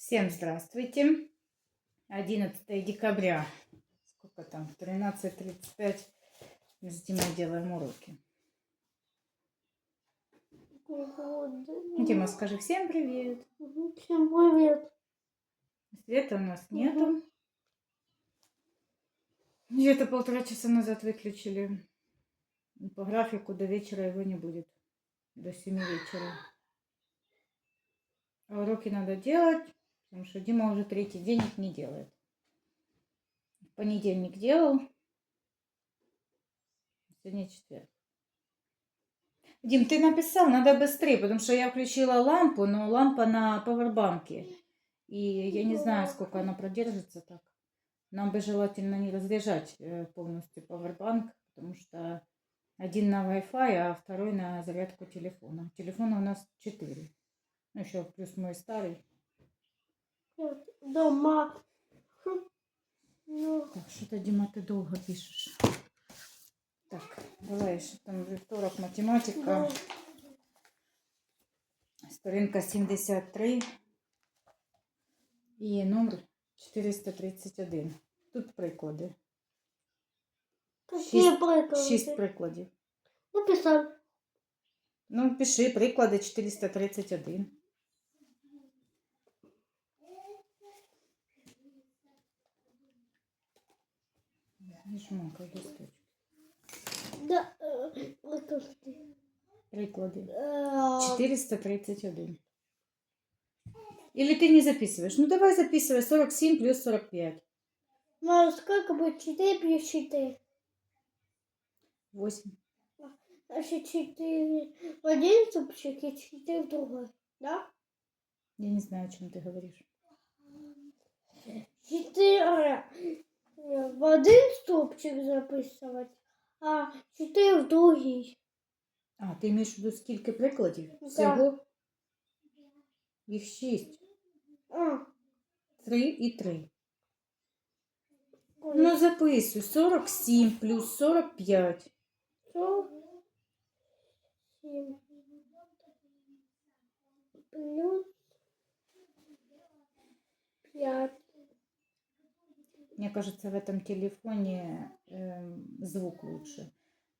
Всем здравствуйте. 11 декабря. Сколько там? 13.35. Мы с Димой делаем уроки. Дима, скажи всем привет. Всем привет. Света у нас нету. Где-то полтора часа назад выключили. По графику до вечера его не будет. До 7 вечера. А уроки надо делать, потому что Дима уже третий день их не делает. В понедельник делал. Сегодня четверг. Дим, ты написал, надо быстрее, потому что я включила лампу, но лампа на пауэрбанке. И я не знаю, сколько она продержится так. Нам бы желательно не разряжать э, полностью пауэрбанк, потому что один на Wi-Fi, а второй на зарядку телефона. Телефона у нас 4. Ну, еще плюс мой старый. Дома. Ну, Так, что-то, Дима, ты долго пишешь. Так, давай еще там вівторок математика. Сторінка 73 і номер 431. Тут приклади. какие Шесть- приколы? Шість прикладів. Написал. Ну, пиши приклади 431. Не жмакай листочок. Да, э. Приклади. Э, 431. Или ты не записываешь? Ну, давай записывай 47 плюс 45. Ну, а сколько будет 4 плюс 4? 8. Значит, 4 в один ступчик и 4 в другой. Да? Я не знаю, о чем ты говоришь. 4 в один ступчик записывать, а 4 в другий. А, ти маєш в виду скільки прикладів? Всього? Їх 6. А, 3 і 3. ой, Ну, записуй. 47 плюс 45. сорок семь плюс пять. Мне кажется, в этом телефоне эм, звук лучше.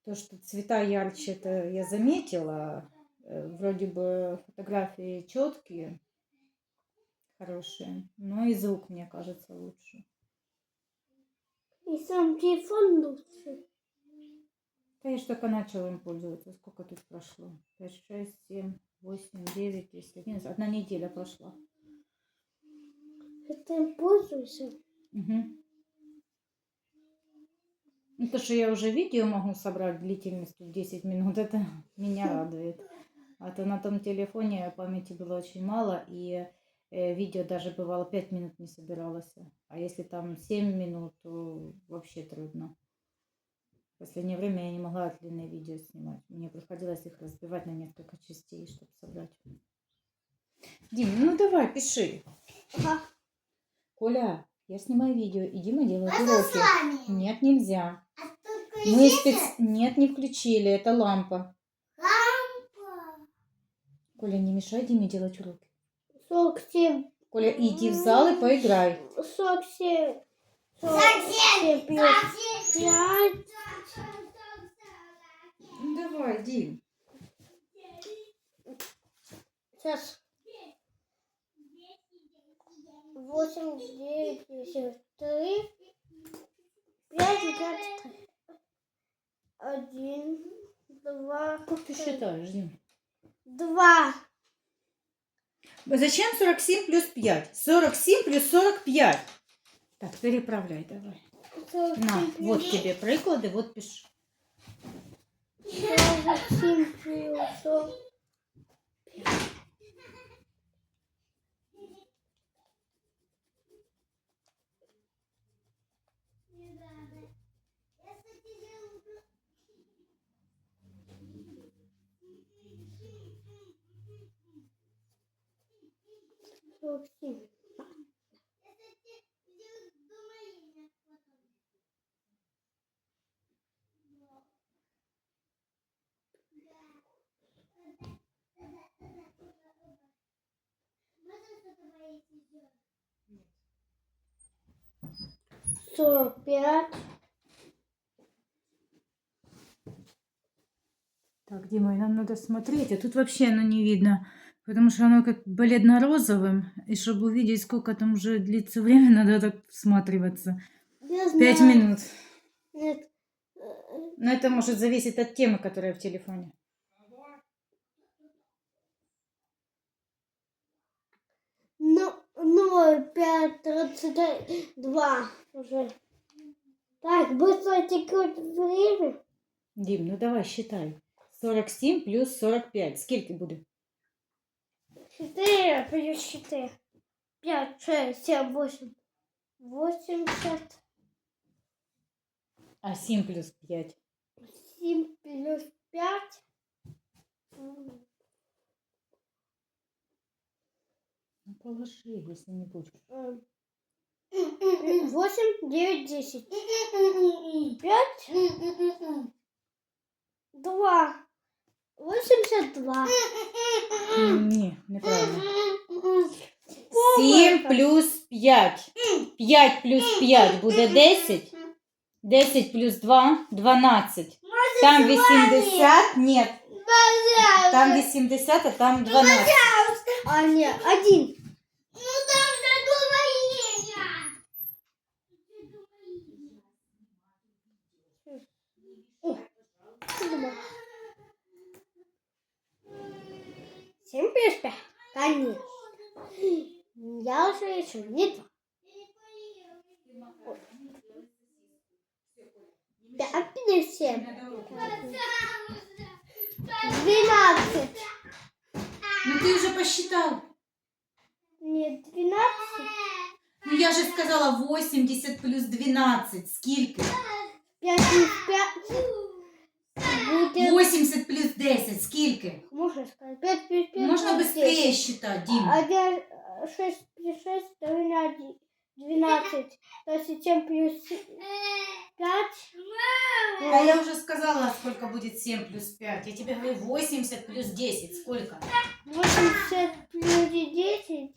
То, что цвета ярче, это я заметила. Э, вроде бы фотографии четкие, хорошие, но и звук, мне кажется, лучше. И сам телефон лучше. Да я ж только начала им пользоваться. Сколько тут прошло? 5, 6, 7, 8, 9, 10, 11. Одна неделя прошла. Ты им пользуешься? Угу. Ну, то, что я уже видео могу собрать длительностью в 10 минут, это меня радует. А то на том телефоне памяти было очень мало, и э, видео даже бывало 5 минут не собиралось. А если там 7 минут, то вообще трудно. В последнее время я не могла длинные видео снимать. Мне приходилось их разбивать на несколько частей, чтобы собрать. Дим, ну давай, пиши. Ага. Коля, я снимаю видео, и Дима делает уроки. Нет, нельзя. Мы спец... Нет, не включили, это лампа. Коля, не мешай Диме делать уроки. Семь. Коля, иди в зал и поиграй. Семь плюс пять. Ну давай, Дим. Сейчас. Восемь, девять, десять, три, пять, пять, три один, два... Как ты считаешь, Дим? Два. Зачем 47 плюс 5? 47 плюс 45. Так, переправляй давай. На, вот тебе приклады, вот пиши. 47 плюс 45. Олексій. Сорок пять. Так, Дима, нам надо смотреть, а тут вообще оно ну, не видно потому что оно как бледно-розовым, и чтобы увидеть, сколько там уже длится время, надо так всматриваться. Пять минут. Нет. Но это может зависеть от темы, которая в телефоне. Ну, ноль пять тридцать два уже. Так, быстро текет время. Дим, ну давай считай. 47 плюс 45. Скільки буде? Четыре плюс четыре. Пять, шесть, семь, восемь. Восемьдесят. А 7 плюс 5. Семь плюс пять. М, Ну положи, если не будешь. м. Восемь, девять, десять. Пять. Два. Восемьдесят два. М, Не, неправильно. 7 Сколько? плюс 5. 5 плюс 5 буде 10. 10 плюс 2 – 12. Там 80, нет. Там 80, а там 12. А, нет, один. Ну там же. Семь плюс пять. Конечно. Я уже еще не два. Пять плюс семь. Двенадцать. Ну ты уже посчитал. Нет, двенадцать. Ну я же сказала 80 плюс 12. Скільки? Пять плюс пять. Будет... 80 плюс 10. Скільки? Можно сказать. Пять плюс пять. Можно будет быстрее десять. считать, Дима. Один, э, шесть плюс шесть, двенадцать. Двенадцать. То есть семь плюс пять. А я уже сказала, сколько будет 7 плюс 5. Я тебе говорю 80 плюс 10. Сколько? Восемьдесят плюс десять.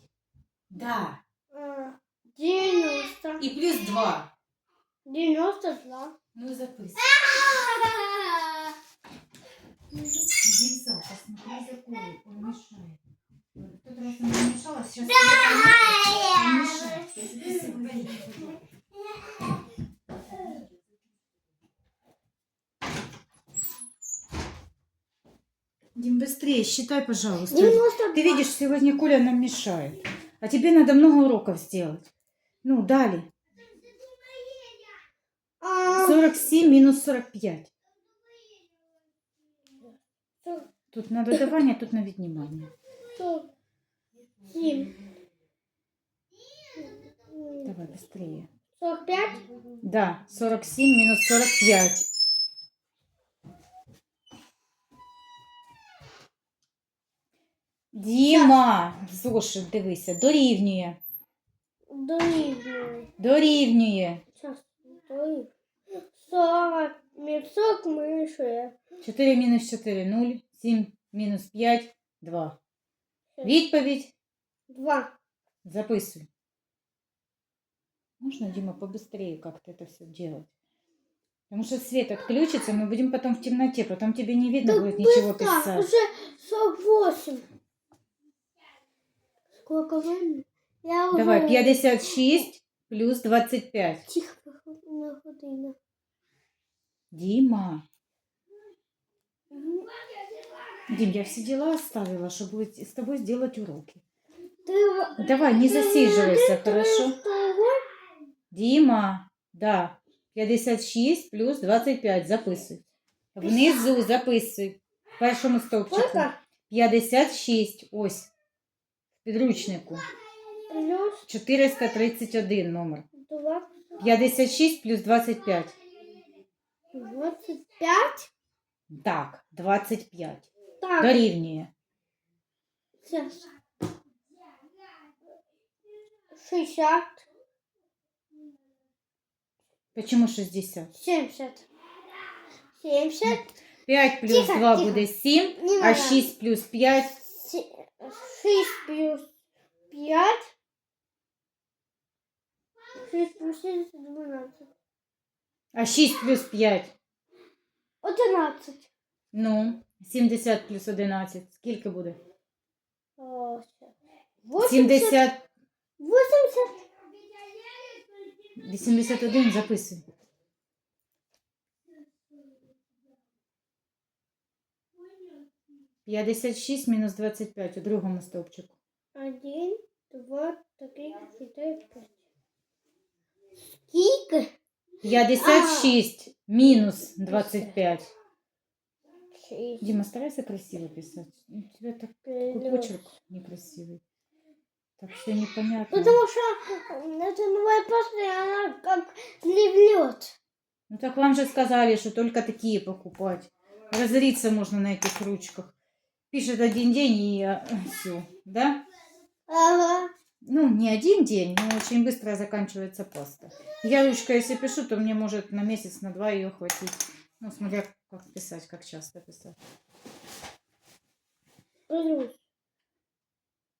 Да. э, Девяносто. И плюс 2. Девяносто два. Ну и записывай. Лиза, посмотри за Колей, он мешает. В тот раз она не мешала, сейчас он мешает. Я записываю. Дим, быстрее, считай, пожалуйста. Девяносто Ты видишь, сегодня Коля нам мешает. А тебе надо много уроков сделать. Ну, дали. А, 47 минус 45. Тут на додавание, тут на віднімання. семь. Давай быстрее. Сорок пять. Да, 47 минус 45. Діма, зошит, дивися, дорівнює. Дорівнює. Дорівнює. Сейчас. Дорівнює. Сорок. Сорок менше. 4 мінус 4 0. 7 мінус 5 2. Відповідь Два. записуй. Можно, Дима, побыстрее как-то это все делать? Потому что свет отключится, мы будем потом в темноте, потом тебе не видно будет ничего быстро. писать. Уже сорок восемь. Сколько времени? Я уже... Давай, 56 плюс 25. Тихо, на годину. Дима. Дим, я все дела оставила, чтобы с тобой сделать уроки. Ты... Давай, не засиживайся, хорошо? Дима, да, 56 плюс 25, записуй. Внизу записуй. В першому стовпчику. Сколько? 56, ось. В підручнику. Плюс 431 номер. два. 56 плюс 25. Двадцать пять. Так, 25. Так, Дорівнює. сейчас. Шестьдесят. Почему 60? Семьдесят. Семьдесят. 5 плюс Тихо, 2 тихо. буде 7, Не а надо. 6 плюс 5 Се- Шесть плюс пять. 6 12. А 6 плюс 5. 11. Ну, 70 плюс 11. Скільки буде? О, ще. 70. 80. 81 записуй. П'ятдесят шість мінус двадцять п'ять у другому стовпчику. Один, два, три, чотири, п'ять. Скільки? П'ятдесят шість мінус двадцять п'ять. 6. Дима, старайся красиво писать. У тебя такой почерк некрасивый. Так все непонятно. Потому что это новая паста, и она как ливлет. Ну так вам же сказали, что только такие покупать. Разориться можно на этих ручках. Пишет один день и все, да? Ага. Ну, не один день, но очень быстро заканчивается паста. Я ручкой, если пишу, то мне может на месяц, на два ее хватить. Ну, смотря как писать, как часто писать. Плюс.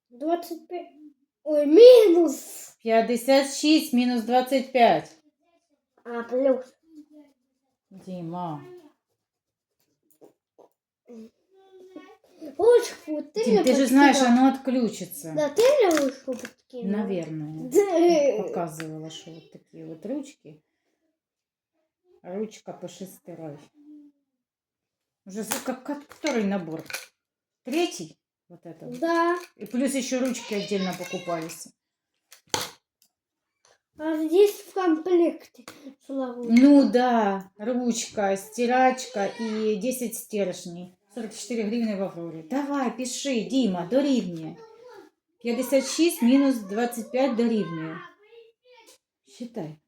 25. Ой, минус. 56 минус 25. А, плюс. Дима. Ручку ты Дим, ты же знаешь, оно отключится. Да, ты ручку подкинул. Наверное. Да. Показывала, что вот такие вот ручки. Ручка по шестерой. Уже за- как, как- который набор? Третий? Вот это. вот. Да. И плюс еще ручки отдельно покупались. А здесь в комплекте шла ручка. Ну да, ручка, стирачка и 10 стержней. 44 гривны в Авроре. Давай, пиши, Дима, дорівнює. 56 минус 25 дорівнює. Считай.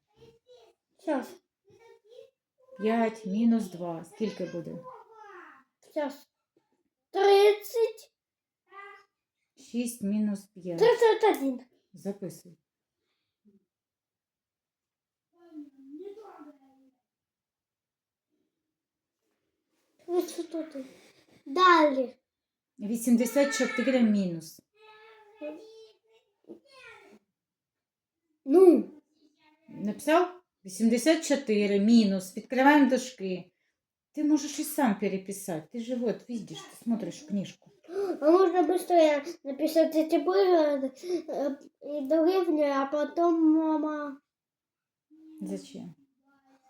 Сейчас. 5 мінус 2. Скільки буде? Сейчас. 30. 6 мінус 5. 31. Записуй. Вот что тут. Далее. 84 мінус. Ну. Написав? 84 мінус. Відкриваємо дужки. Ты можешь и сам переписать. Ты же вот видишь, ты смотришь книжку. А можно быстрее написать эти буквы э, и доревню, а потом мама... Зачем?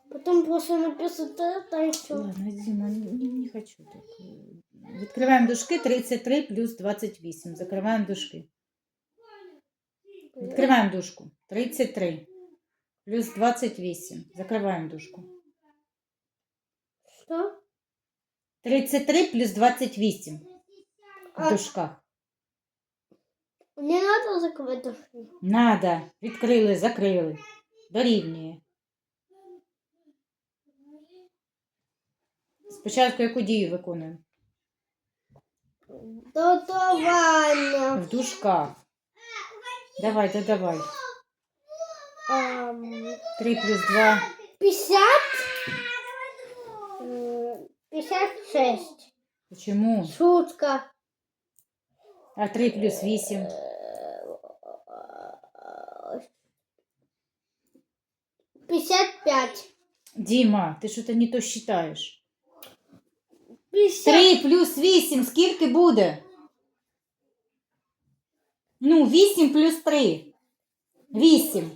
Потом просто написать это и все. Ладно, Дима, не, не- не хочу так. Відкриваємо дужки 33 плюс 28. Закриваємо дужки. Відкриваємо дужку. 33 плюс 28. Закриваємо дужку. Что? 33 плюс 28 в А. дужках. Не надо закрывать души. Надо. Відкрили, закрили. Дорівнює. Спочатку яку дію виконуємо? Додавання. В дужках. Давай, додавай. 3 плюс 2. 50. м, 56. Почему? Шутка. А 3 плюс 8. Пятьдесят пять. Дима, ти що-то не то считаєш. Пятьдесят. 3 плюс 8 скільки буде? Ну, 8 плюс 3. 8.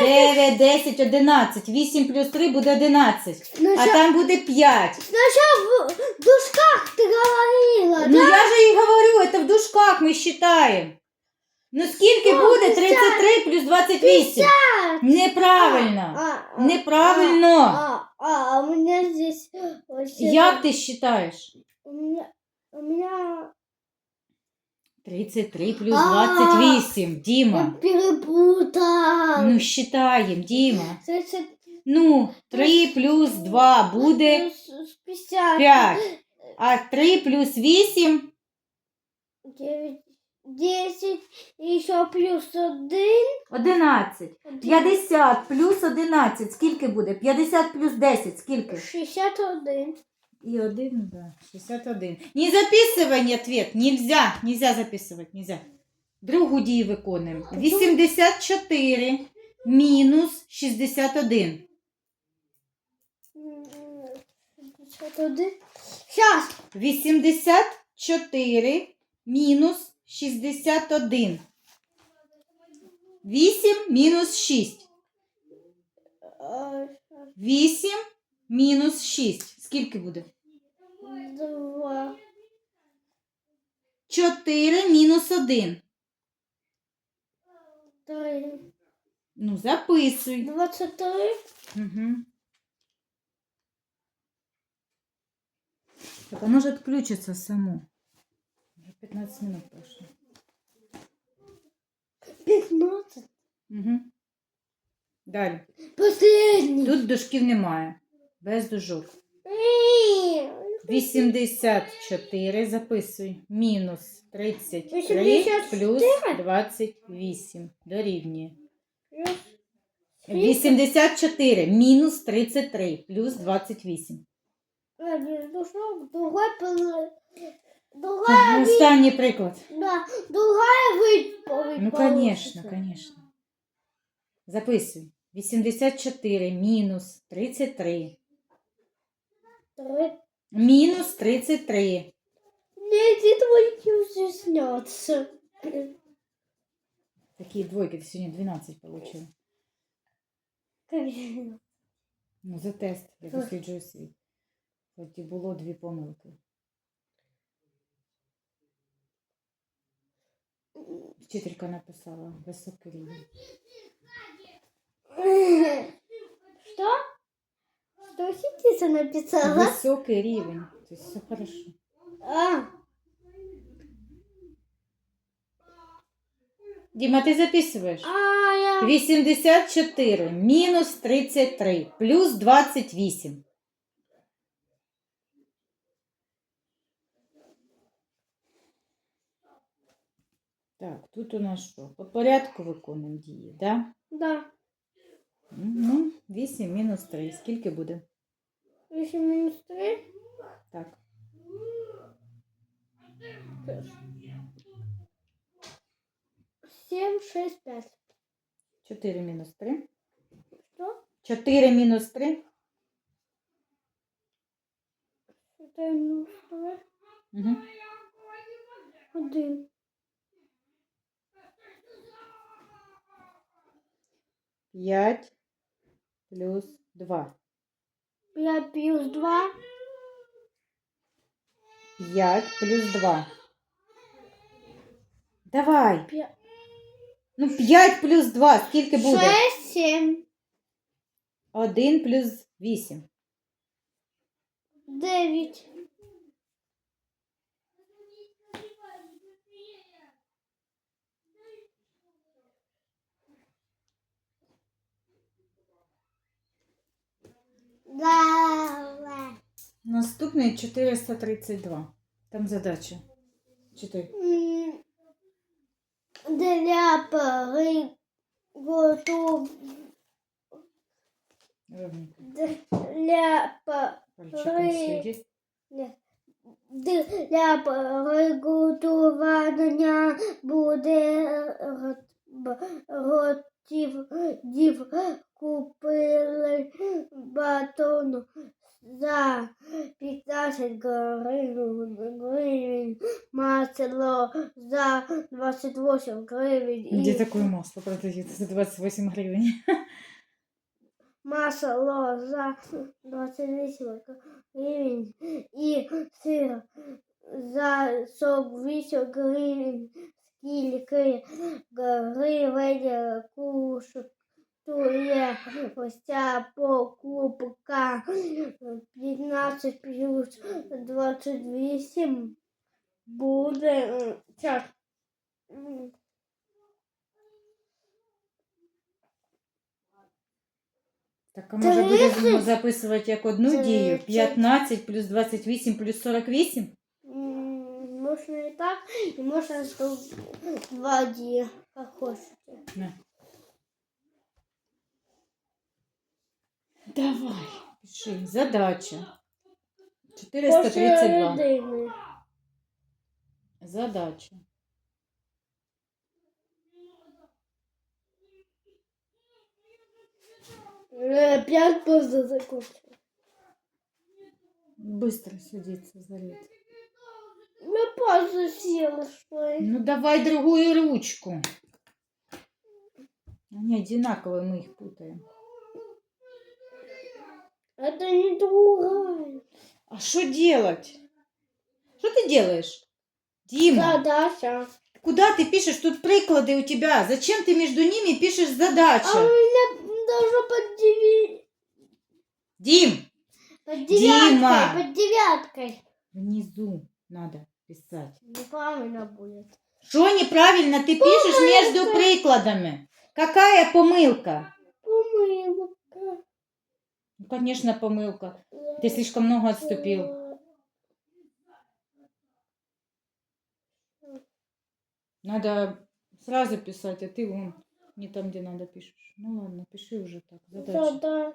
9, 10, 11. 8 плюс 3 буде 11. А Сначала, там буде 5. сначала в душках ты говорила, Ну да? я же и говорю, это в душках мы считаем. Ну скільки Ну, буде 33 плюс 28? Неправильно. А, а, Неправильно. А, а, а у меня здесь... вообще- Як ти считаєш? У меня... У меня... 33 плюс А. 28. Я Дима. перепутал. Ну считаем, Дима. Тридцать Ну, 3 плюс 2 буде плюс пятьдесят. 5. А 3 плюс 8 Девять. Десять. И еще плюс один. 11. 50 плюс 11. Скільки буде? 50 плюс 10. Скільки? Шестьдесят один. И один, да, 61. Не записывай ответ, нельзя, нельзя записывать, нельзя. Другу дію виконуємо. 84 мінус 61. 61. Сейчас. 84 мінус 61. 8 мінус 6. 8 мінус 6. Скільки буде? Два. 4 мінус 1. Три. Ну, записуй. 23. Угу. Так, а может включится само. Уже 15 минут прошло. 15. Угу. Далі. Последний. Тут дужків немає. Без дужок. Ні. 84 записуй. Мінус 33 84? плюс 28. Дорівнює. Плюс 84 мінус 33 плюс 28. А, не, ну Другая, Останній приклад. да, другая выпа- Ну, конечно, конечно. Записуй. 84 мінус 33. Три. Мінус 33. Мне эти двойки уже снятся. Такі двойки, ти сьогодні 12 отримала. Ну, за тест, я досліджую світ. Хоч і було дві помилки. Вчителька написала високий рівень. Что? Что сидится написала? Високий рівень. Тобто все хорошо. А, Діма, ти записуєш? а, я... 84 мінус 33 плюс 28. Так, тут у нас що? По порядку виконуємо дії, да? Да. Ну, 8 мінус 3. Скільки буде? 8 минус 3. Так. Семь, шесть, пять. 4 мінус 3. Что? 4 мінус 3. Это минус 3. Угу. Один. 5 плюс 2. 5 плюс 2. 5 плюс 2. Давай. 5. Ну, 5 плюс 2. Скільки буде? 6, 7. 1 плюс 8. 9. Да. Наступний 432. Там задача. Читай. М, Для приготов... Ровненько. Для Пальчиком Ой. сліді. Для приготування буде готів Дів купили батон за 15 гривень, масло за 28 гривень Где і такое масло продается за 28 гривен? масло за 28 гривень і сир за 48 гривень. Скільки гривень коштує ось ця покупка 15 плюс 28 буде е, час. М, Так, а може Тридцять? будемо записувати як одну дію? Тридцять. 15 плюс 28 плюс 48? м, Можна і так, і можна зробити два дії, як хочете. На. Давай, пиши. Задача. 432. Посередині. Задача. Э, Пять просто закончил. Быстро садится заряд. Я просто села, что ли. Ну давай другую ручку. Они одинаковые, мы их путаем. Это не другая. А что делать? Что ты делаешь? Дима, Задача. куда ты пишешь? Тут приклады у тебя. Зачем ты между ними пишешь А у задачи? меня должно под деви... Дим, Под Дима! девяткой. Под девяткой. внизу надо писать. Неправильно будет. Что неправильно ты пишешь между прикладами? Какая помылка? Помылка. Ну, конечно, помылка. Ты слишком много отступил. Надо сразу писать, а ты вон не там, где надо пишешь. Ну ладно, пиши уже так. Задача.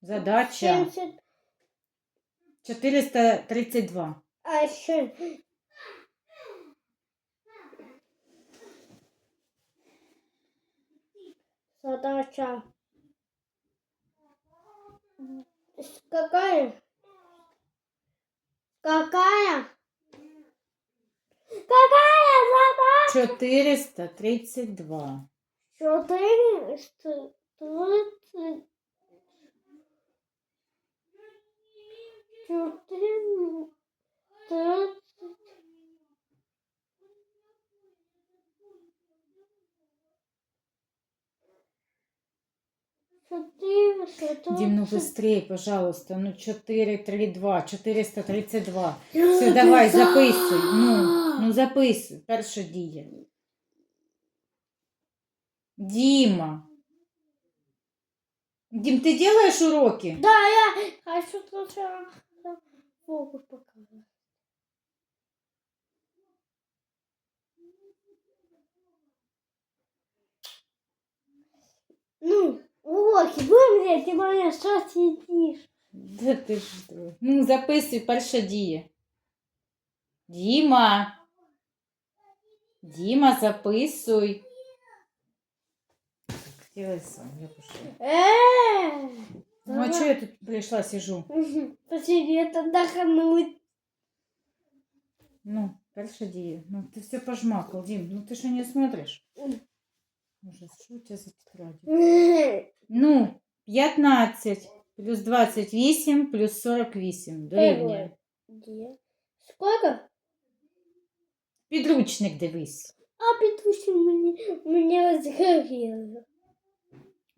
Задача 70. 432. А що? Задача. Какая? Какая? Какая задача? 432. 432. Дим, ну быстрее, пожалуйста. Ну 432, 432. Все, давай, записуй. Ну, ну записуй. Перша дія. Дима. Дим, ты делаешь уроки? Да, я хочу сначала фокус показать. Ну, уроки, вы мне меня что сидишь? Да ти що? Ну, записуй перша дія. Діма. Діма, записуй. Хотіла сам, я пішла. Эээ! Ну, а чого я тут прийшла, сижу? Посидеть, отдохнуть. Ну, перша дія. Ну, ты все пожмакал, Дим. Ну, ты что не смотришь? М. Ужас, что у тебя за тетради? Ну, 15 плюс 28 плюс 48. Дорівнює. Где? Сколько? Підручник дивись. А, Петруся, мне, мне сгорело.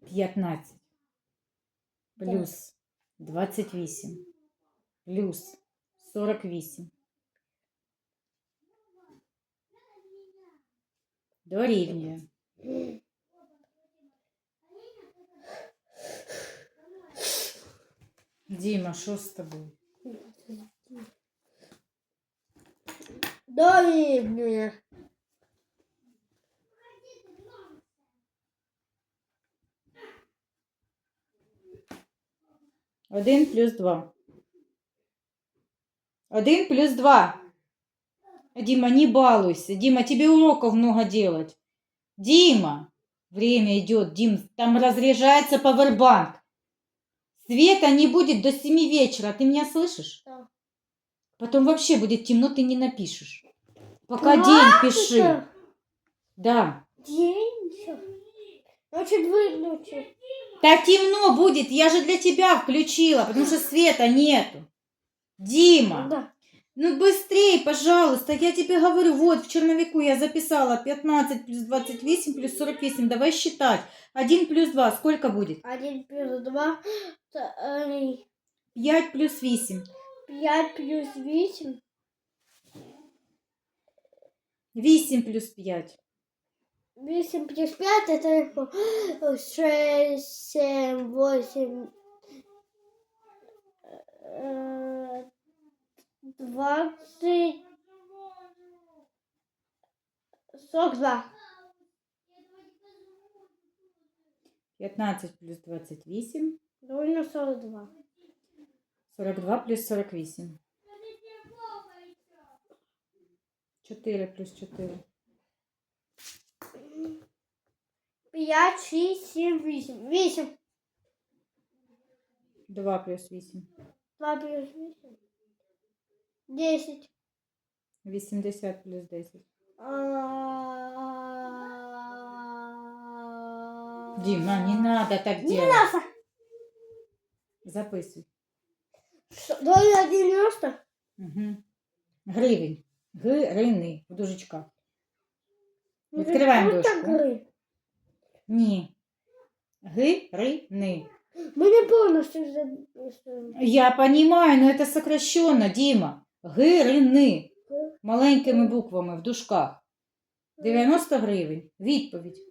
15 плюс 28 плюс 48. Дорівнює. Діма, що з тобою? Дорівнює. Один плюс два. Один плюс два. Дима, не балуйся. Дима, тебе уроков много делать. Дима, время идет. Дим, там разряжается павербанк. Света не будет до семи вечера. Ты меня слышишь? Да. Потом вообще будет темно, ты не напишешь. Пока Правда? день пиши. Да. День всё. Значит, выключи. Так темно будет. Я же для тебя включила, потому что света нету. Дима. Да. Ну быстрее, пожалуйста, я тебе говорю, вот в черновику я записала 15 плюс 28 плюс 48, давай считать. 1 плюс 2, сколько будет? Один плюс два. Три. 5 плюс 8. Пять плюс восемь. 8 плюс 5. Восемь плюс пять это шесть, семь, восемь, э, двадцать, сорок два. 15 плюс 28. Довольно сорок два. 42 плюс 48. 4 плюс 4. Пять, шесть, семь, восемь. Восемь. 2 плюс 8. 2 плюс 8. 10. 80 плюс 10. Дима, не надо так Не делать. надо. Записуй. Что, 2 на 90? Угу. Гривень. Гривни в дужечках. Ну, Відкриваємо тут так дошку. гри. Ні. Гривни. Мы не полностью записываем. Я понимаю, но это сокращенно, Дима. Гривни. Маленькими буквами в дужках. 90 гривень. Відповідь.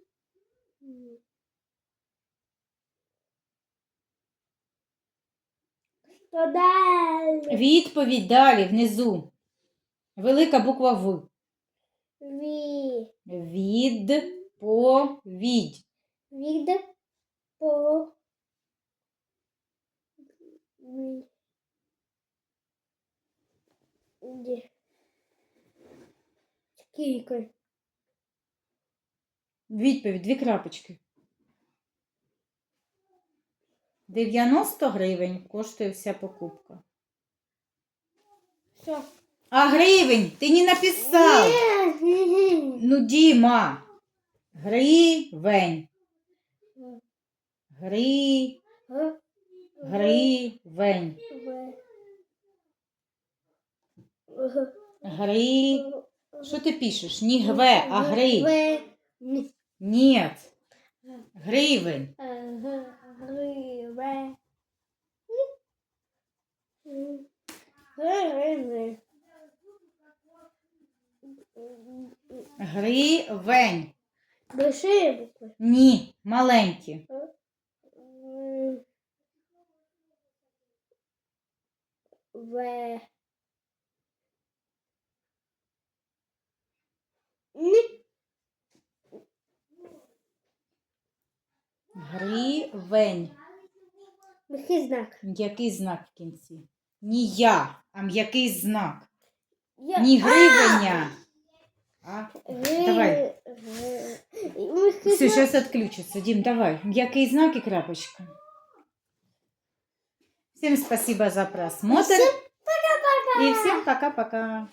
Дальше? Відповідь далі внизу. Велика буква В. Ви. Відповідь. Від. По. Ви. Скільки? Відповідь, дві крапочки. 90 гривень коштує вся покупка. Все. А гривень ти не написав. Ні. Ну, Діма. Гривень. Гри, гривень. Гри. Що ти пишеш? Не гве, а гри. Ні. Гривень. Г. Гри. Гривень. Гривень. Большие буквы. Ні, маленькі. М. В. Гривень. Який знак? М'який знак в кінці. Не я, а м'який знак. Я... Не гривеня. А? Гри- Давай. Все, знак. сейчас отключится. Дим, давай. М'який знак и крапочка. Всем спасибо за просмотр. Всем пока-пока. И всем пока-пока.